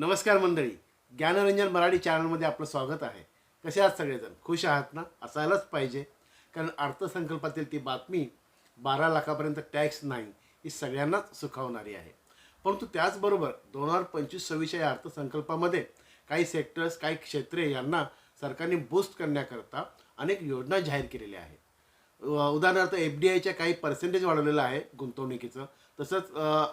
नमस्कार मंडळी. ज्ञानरंजन मराठी चॅनलमध्ये आपलं स्वागत आहे. कसे आहात सगळेजण? खुश आहात ना? असायलाच पाहिजे. कारण अर्थसंकल्पातील ती बातमी बारा लाखापर्यंत टॅक्स नाही ही सगळ्यांनाच सुखावणारी आहे. परंतु त्याचबरोबर दोन हजार पंचवीस सव्वीसच्या या अर्थसंकल्पामध्ये काही सेक्टर्स काही क्षेत्रे यांना सरकारने बूस्ट करण्याकरता अनेक योजना जाहीर केलेल्या आहेत. उदाहरणार्थ एफ डी आयच्या काही पर्सेंटेज वाढवलेलं आहे गुंतवणुकीचं. तसंच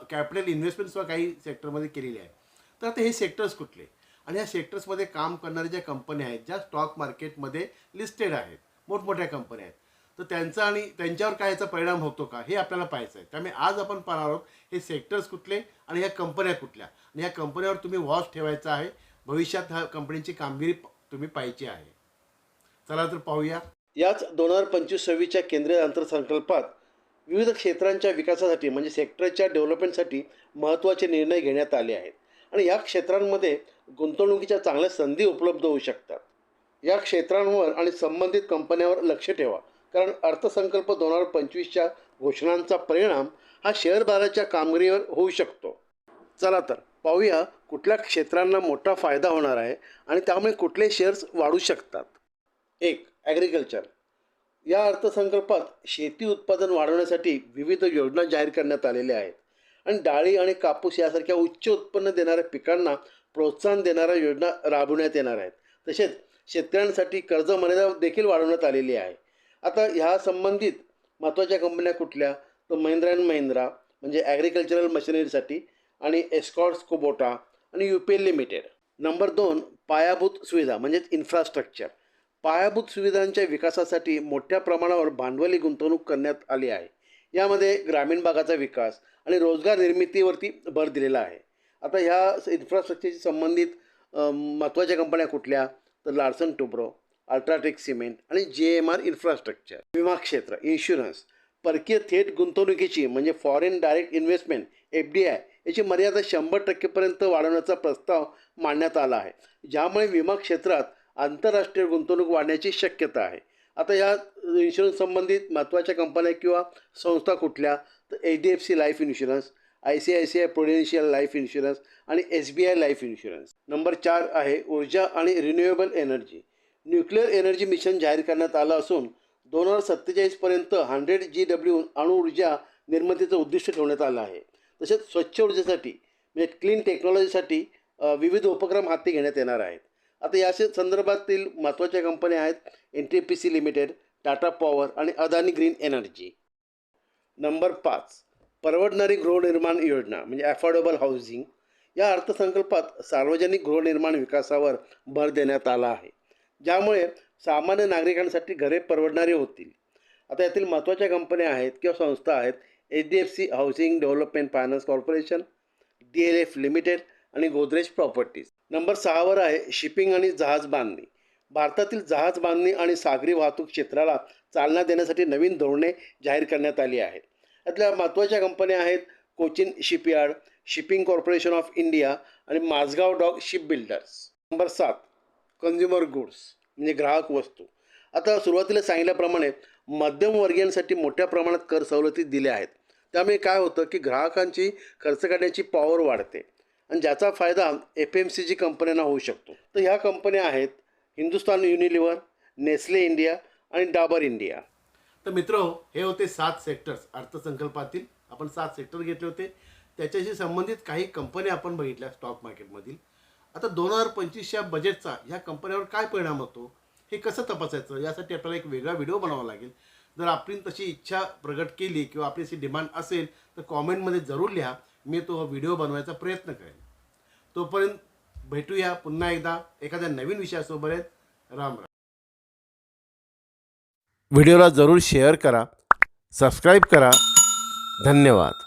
कॅपिटल इन्व्हेस्टमेंटसुद्धा काही सेक्टरमध्ये केलेली आहे. तर आता हे सेक्टर्स कुठले? आणि या सेक्टर्समध्ये काम करणाऱ्या ज्या कंपन्या आहेत ज्या स्टॉक मार्केटमध्ये लिस्टेड आहेत मोठमोठ्या कंपन्या आहेत तर त्यांचा आणि त्यांच्यावर काय याचा परिणाम होतो का? हे आपल्याला पाहायचं आहे त्यामुळे आज आपण पाहणार आहोत हे सेक्टर्स कुठले आणि ह्या कंपन्या कुठल्या? आणि ह्या कंपन्यावर तुम्ही वॉच ठेवायचा आहे. भविष्यात ह्या कंपनीची कामगिरी तुम्ही पाहायची आहे. चला तर पाहूया. याच दोन हजार पंचवीस सव्वीसच्या केंद्रीय अर्थसंकल्पात विविध क्षेत्रांच्या विकासासाठी म्हणजे सेक्टरच्या डेव्हलपमेंटसाठी महत्त्वाचे निर्णय घेण्यात आले आहेत. आणि या क्षेत्रांमध्ये गुंतवणुकीच्या चांगल्या संधी उपलब्ध होऊ शकतात. या क्षेत्रांवर आणि संबंधित कंपन्यांवर लक्ष ठेवा. कारण अर्थसंकल्प दोन हजार पंचवीसच्या घोषणांचा परिणाम हा शेअर बाजाराच्या कामगिरीवर होऊ शकतो. चला तर पाहूया कुठल्या क्षेत्रांना मोठा फायदा होणार आहे आणि त्यामुळे कुठले शेअर्स वाढू शकतात. एक ॲग्रिकल्चर या अर्थसंकल्पात शेती उत्पादन वाढवण्यासाठी विविध योजना जाहीर करण्यात आलेल्या आहेत. आणि डाळी आणि कापूस यासारख्या उच्च उत्पन्न देणाऱ्या पिकांना प्रोत्साहन देणाऱ्या योजना राबवण्यात येणार आहेत. तसेच शेतकऱ्यांसाठी कर्ज मर्यादा देखील वाढवण्यात आलेली आहे. आता ह्या संबंधित महत्त्वाच्या कंपन्या कुठल्या? तर महिंद्रा अँड महिंद्रा म्हणजे ॲग्रिकल्चरल मशिनरीसाठी आणि एस्कॉर्ट्स कोबोटा आणि U P L limited number दोन पायाभूत सुविधा म्हणजेच इन्फ्रास्ट्रक्चर पायाभूत सुविधांच्या विकासासाठी मोठ्या प्रमाणावर भांडवली गुंतवणूक करण्यात आली आहे. यामध्ये ग्रामीण भागाचा विकास आणि रोजगार निर्मितीवरती भर दिलेला आहे. आता ह्या इन्फ्रास्ट्रक्चरशी संबंधित महत्त्वाच्या कंपन्या कुठल्या? तर लार्सन टुब्रो अल्ट्राटेक सिमेंट आणि जे एम आर इन्फ्रास्ट्रक्चर विमा क्षेत्र इन्शुरन्स परकीय थेट गुंतवणुकीची म्हणजे foreign direct investment F D I याची मर्यादा शंभर टक्केपर्यंत वाढवण्याचा प्रस्ताव मांडण्यात आला आहे. ज्यामुळे विमा क्षेत्रात आंतरराष्ट्रीय गुंतवणूक वाढण्याची शक्यता आहे. आता या इन्शुरन्स संबंधित महत्त्वाच्या कंपन्या किंवा संस्था कुठल्या? तर H D F C life insurance I C I C I prudential life insurance आणि S B I life insurance number चार आहे ऊर्जा आणि renewable energy nuclear energy mission जाहीर करण्यात आलं असून दोन हजार सत्तेचाळीसपर्यंत हंड्रेड जी डब्ल्यू अणुऊर्जा निर्मितीचं उद्दिष्ट ठेवण्यात आलं आहे. तसेच स्वच्छ ऊर्जेसाठी म्हणजे क्लीन टेक्नॉलॉजीसाठी विविध उपक्रम हाती घेण्यात येणार आहेत. आता या संदर्भातील महत्त्वाच्या कंपन्या आहेत N T P C limited Tata power आणि अदानी ग्रीन एनर्जी नंबर पाच परवडणारी गृहनिर्माण योजना म्हणजे ॲफोर्डेबल हाऊसिंग या अर्थसंकल्पात सार्वजनिक गृहनिर्माण विकासावर भर देण्यात आला आहे. ज्यामुळे सामान्य नागरिकांसाठी घरे परवडणारी होतील. आता यातील महत्त्वाच्या कंपन्या आहेत किंवा संस्था आहेत H D F C housing development finance corporation D L F limited आणि गोदरेज प्रॉपर्टीज नंबर सहावर आहे शिपिंग आणि जहाज बांधणी. भारतातील जहाज बांधणी आणि सागरी वाहतूक क्षेत्राला चालना देण्यासाठी नवीन धोरणे जाहीर करण्यात आली आहेत. यातल्या महत्त्वाच्या कंपन्या आहेत Cochin shipyard shipping corporation of India आणि Mazagon dock ship builders. Number सात कन्झ्युमर गुड्स म्हणजे ग्राहक वस्तू. आता सुरुवातीला सांगितल्याप्रमाणे मध्यमवर्गीयांसाठी मोठ्या प्रमाणात कर सवलती दिल्या आहेत. त्यामुळे काय होतं की ग्राहकांची खर्च करण्याची पॉवर वाढते. आणि ज्याचा फायदा एफ एम सी जी कंपन्यांना होऊ शकतो. तर ह्या कंपन्या आहेत हिंदुस्तान युनिलिव्हर नेस्ले इंडिया आणि डाबर इंडिया. तर मित्र हे होते सात सेक्टर्स अर्थसंकल्पातील. आपण सात सेक्टर घेतले होते. त्याच्याशी संबंधित काही कंपन्या आपण बघितल्या स्टॉक मार्केटमधील आता दोन हजार पंचवीसच्या बजेटचा ह्या कंपन्यावर काय परिणाम होतो हे कसं तपासायचं? यासाठी आपल्याला एक वेगळा व्हिडिओ बनावा लागेल. जर आपण तशी इच्छा प्रगट केली किंवा आपली अशी डिमांड असेल तर कॉमेंटमध्ये जरूर लिहा. मी तो व्हिडिओ बनवायचा प्रयत्न करेन. तोपर्यंत भेटूया पुन्हा एकदा. एखाद्या नवीन विषयासोबत राम राम. व्हिडिओला जरूर शेअर करा. सबस्क्राईब करा. धन्यवाद.